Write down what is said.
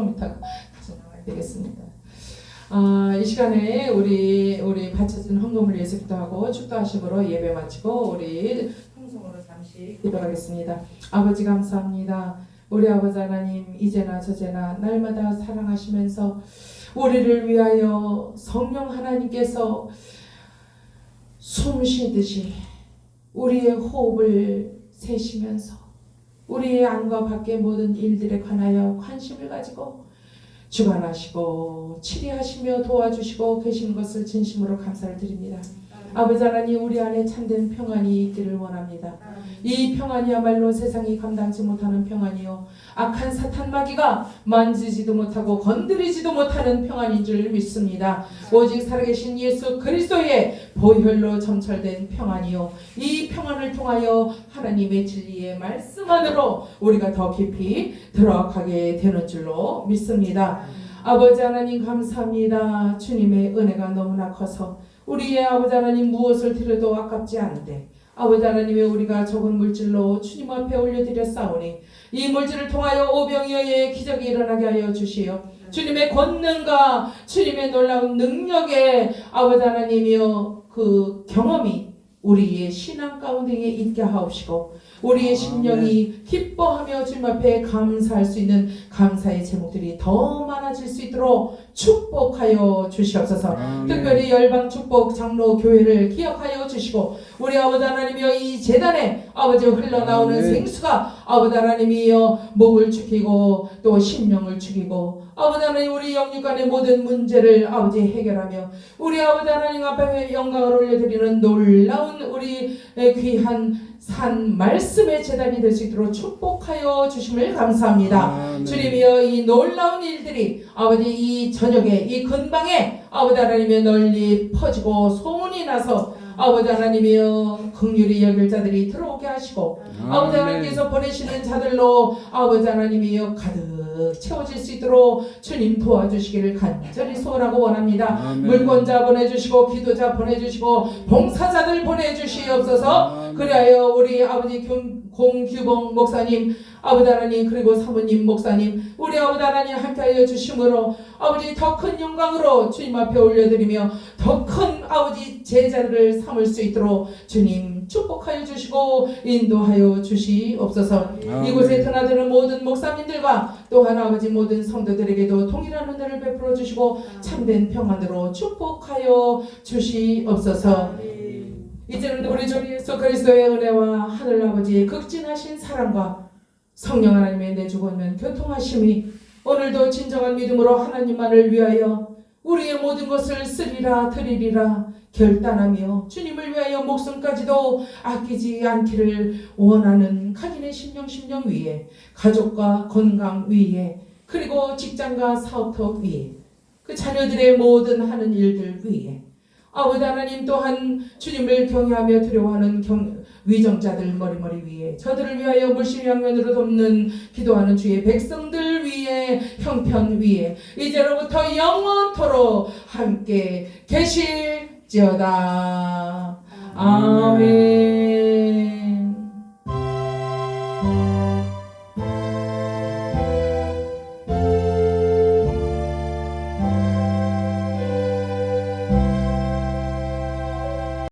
조금 이따가 다시 나와야 되겠습니다. 아, 이 시간에 우리 우리 바쳐진 헌금을 위해서 기도하고 축도하심으로 예배 마치고 우리 통성으로 잠시 기도하겠습니다. 아버지 감사합니다. 우리 아버지 하나님 이제나 저제나 날마다 사랑하시면서 우리를 위하여 성령 하나님께서 숨 쉬듯이 우리의 호흡을 세시면서 우리의 안과 밖의 모든 일들에 관하여 관심을 가지고 주관하시고 치리하시며 도와주시고 계신 것을 진심으로 감사를 드립니다. 아버지 하나님 우리 안에 참된 평안이 있기를 원합니다. 이 평안이야말로 세상이 감당치 못하는 평안이요 악한 사탄 마귀가 만지지도 못하고 건드리지도 못하는 평안인 줄 믿습니다. 오직 살아계신 예수 그리스도의 보혈로 점철된 평안이요 이 평안을 통하여 하나님의 진리의 말씀 안으로 우리가 더 깊이 들어가게 되는 줄로 믿습니다. 아버지 하나님 감사합니다. 주님의 은혜가 너무나 커서 우리의 아버지 하나님 무엇을 드려도 아깝지 않은데 아버지 하나님의 우리가 적은 물질로 주님 앞에 올려드렸사오니 이 물질을 통하여 오병이어의 기적이 일어나게 하여 주시어 주님의 권능과 주님의 놀라운 능력의 아버지 하나님이여 그 경험이 우리의 신앙 가운데 있게 하옵시고 우리의 심령이 기뻐하며 주님 앞에 감사할 수 있는 감사의 제목들이 더 많아질 수 있도록 축복하여 주시옵소서. 특별히 열방 축복 장로 교회를 기억하여 주시고 우리 아버지 하나님이여 이 재단에 아버지 흘러나오는 아멘. 생수가 아버지 하나님이여 목을 죽이고 또 심령을 죽이고 아버지 하나님 우리 영육간의 모든 문제를 아버지 해결하며 우리 아버지 하나님 앞에 영광을 올려드리는 놀라운 우리 귀한 산 말씀의 재단이 될수 있도록 축복하여 주심을 감사합니다. 아멘. 주님이여 이 놀라운 일들이 아버지 이 저녁에 이 근방에 아버지 하나님의 널리 퍼지고 소문이 나서 아버지 하나님이여 긍휼히 여길 자들이 들어오게 하시고 아버지 하나님께서 보내시는 자들로 아버지 하나님이여 가득 채워질 수 있도록 주님 도와주시기를 간절히 소원하고 원합니다. 아멘. 물권자 보내주시고 기도자 보내주시고 봉사자들 보내주시옵소서. 그리하여 우리 아버지 경- 공규봉 목사님 아버지 하나님 그리고 사모님 목사님 우리 아버지 하나님 함께하여 주심으로 아버지 더 큰 영광으로 주님 앞에 올려드리며 더큰 아버지 제자를 삼을 수 있도록 주님 축복하여 주시고 인도하여 주시옵소서. 아멘. 이곳에 드나드는 모든 목사님들과 또한 아버지 모든 성도들에게도 동일한 은혜를 베풀어 주시고 참된 평안으로 축복하여 주시옵소서. 이제는 우리 주 예수 그리스도의 은혜와 하늘 아버지의 극진하신 사랑과 성령 하나님의 내 죽었는 교통하심이 오늘도 진정한 믿음으로 하나님만을 위하여 우리의 모든 것을 쓰리라 드리리라 결단하며 주님을 위하여 목숨까지도 아끼지 않기를 원하는 각인의 심령 심령 위에 가족과 건강 위에 그리고 직장과 사업터 위에 그 자녀들의 모든 하는 일들 위에 아버지 하나님 또한 주님을 경외하며 두려워하는 경, 위정자들 머리머리 위에 저들을 위하여 물심 양면으로 돕는 기도하는 주의 백성들 위에 형편 위에 이제로부터 영원토록 함께 계실지어다. 아멘